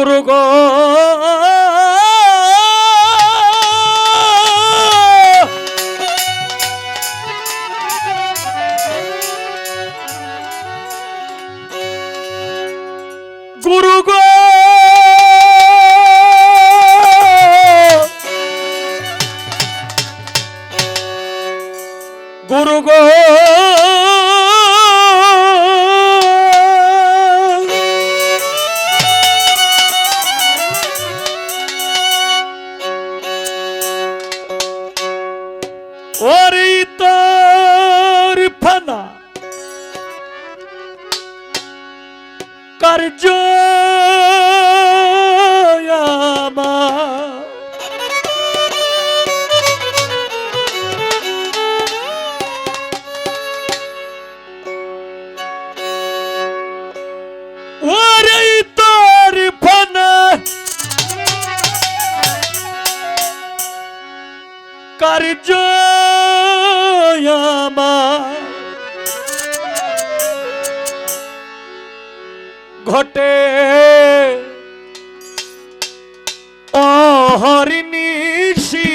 গুরু গো গুরু কার্য আমার ওরে তোর ফানা কার্য আমার। ঘটে। অহরিণীষি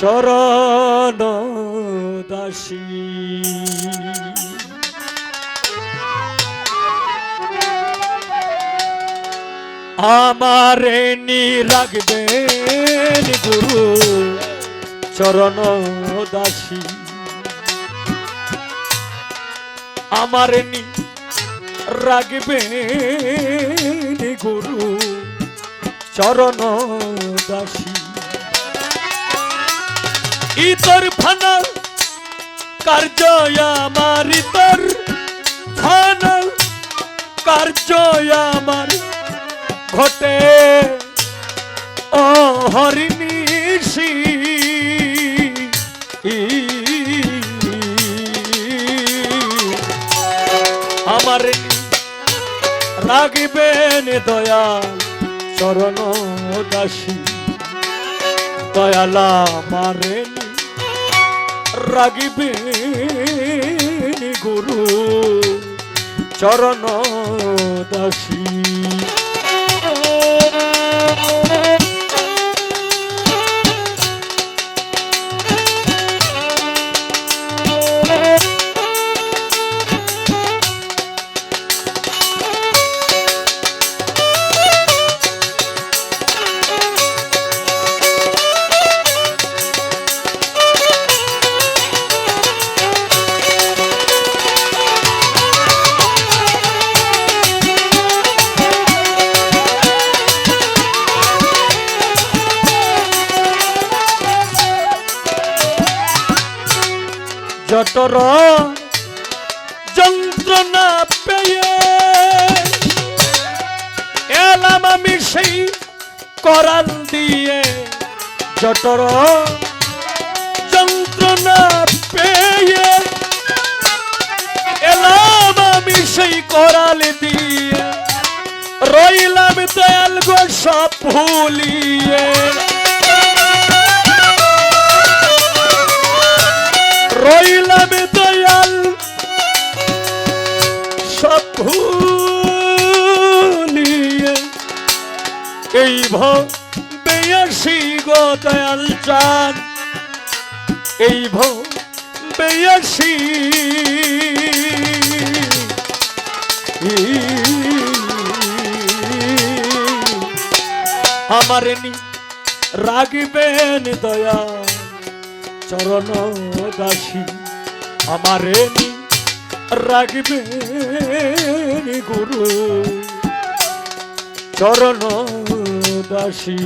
চরণ আমারে নি রাখবেন গুরু। চরণ দাসী। আমারে নি রাখবেন গুরু। চরণ দাসী। ইতর ফানা কার্য আমার ইতর ফানা কার্য আমার ঘটে। ও হরিণীষি আমার রাগিবেন দয়াল চরণ দাসী। দয়ালা মারেন রাগিবে গুরু চরণ দাসী। জটর যন্ত্রণা পেয়ে এলাম আমি সেই করাল দিয়ে। জটর যন্ত্রণা পেয়ে এলাম আমি সেই করাল দিয়ে। রইলাম দয়াল গো সব ভুলিয়ে। রইলাম দয়াল। সব ভুলিয়ে এই বেয়াসি গো দয়াল চান এই বেয়াসি আমার নি রাগিবেন দয়াল। চরণ দাসী আমারে রাখবে গুরু? চরণ দাসী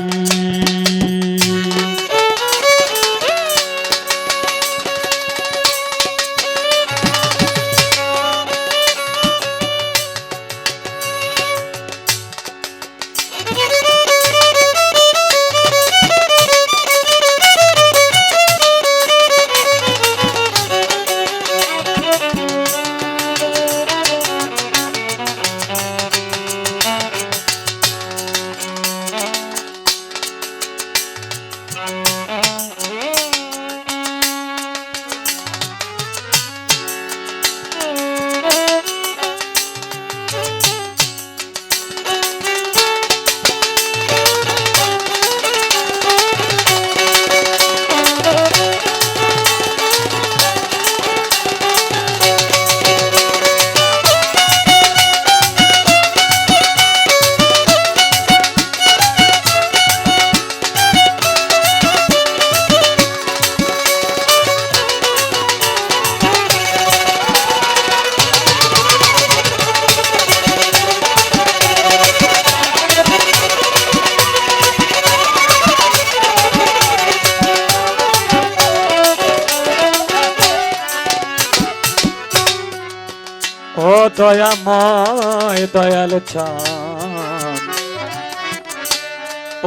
দয়াময় দয়াল চান।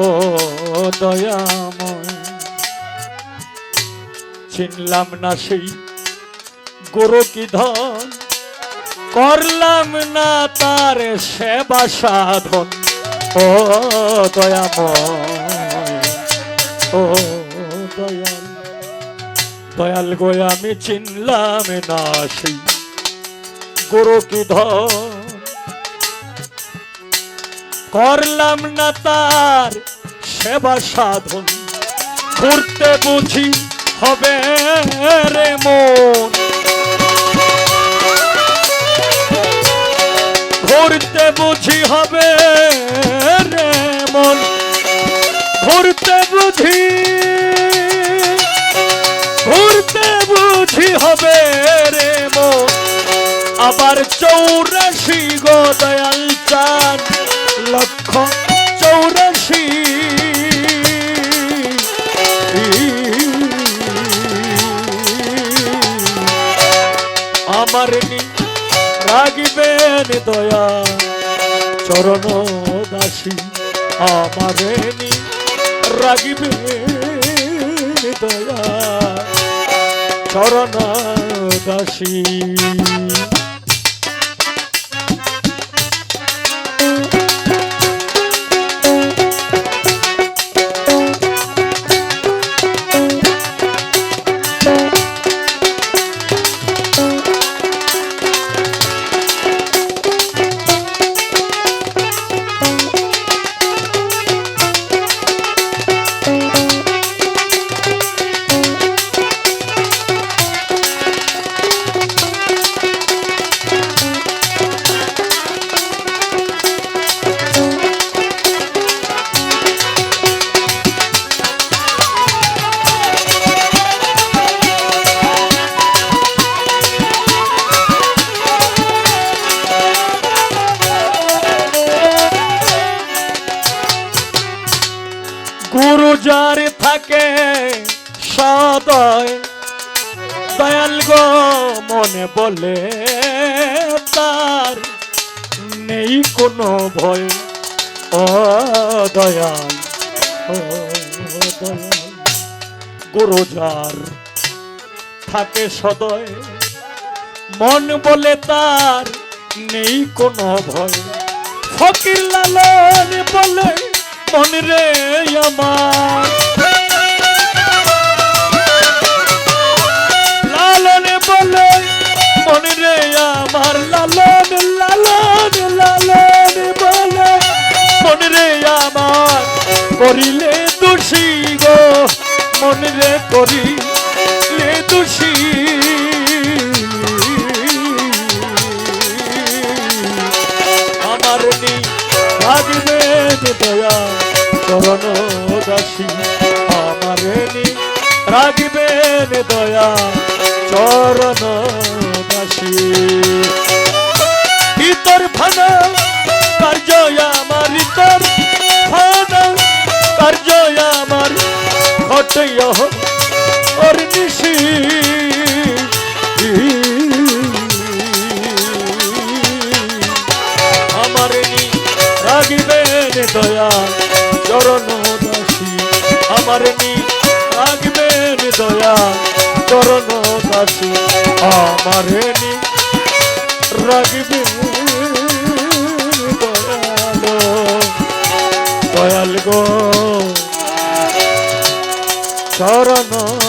ও দয়াময় চিনলাম না সেই গরু কি ধন। করলাম না তার সেবা সাধন। ও দয়াময় ও দয়াল দয়াল গো, আমি চিনলাম না সেই গরু কি করলাম না তার সেবা সাধন। ঘুরতে বুঝি হবে রে মন। ঘুরতে বুঝি হবে রে মন। ঘুরতে বুঝি ঘুরতে বুঝি হবে আবার চৌরাশি গো দয়াল চান লক্ষ চৌরাশি। আমার রাগিবেন দয়া, চরণ দাসী, আমার নি রাগিবেন দয়া, চরণ দাসী। যার থাকে সদয়, দয়াল গো, মনে বলে তার নেই কোনো ভয়। ও দয়াল গুরু যার থাকে সদয়, মন বলে তার নেই কোনো ভয়। ফকির লালন বলে মন রে আমার। লালন বলে, মন রে আমার। লালন লালন লালন বলে, মন রে আমার। করিলে দোষী গো, মন রে করিলে দোষী রাগবে দয়া, চরণ দাসী আমার নি। রাগবে দয়া, চরণ দাসী। ইতর ভানা কার্য আমার ইতর ভানা। কার্য আমার ওর নিশি আমার নি রাগিবেন দয়া চরণ দাসী আমার নি রাগিবেন দয়াল গো চরণ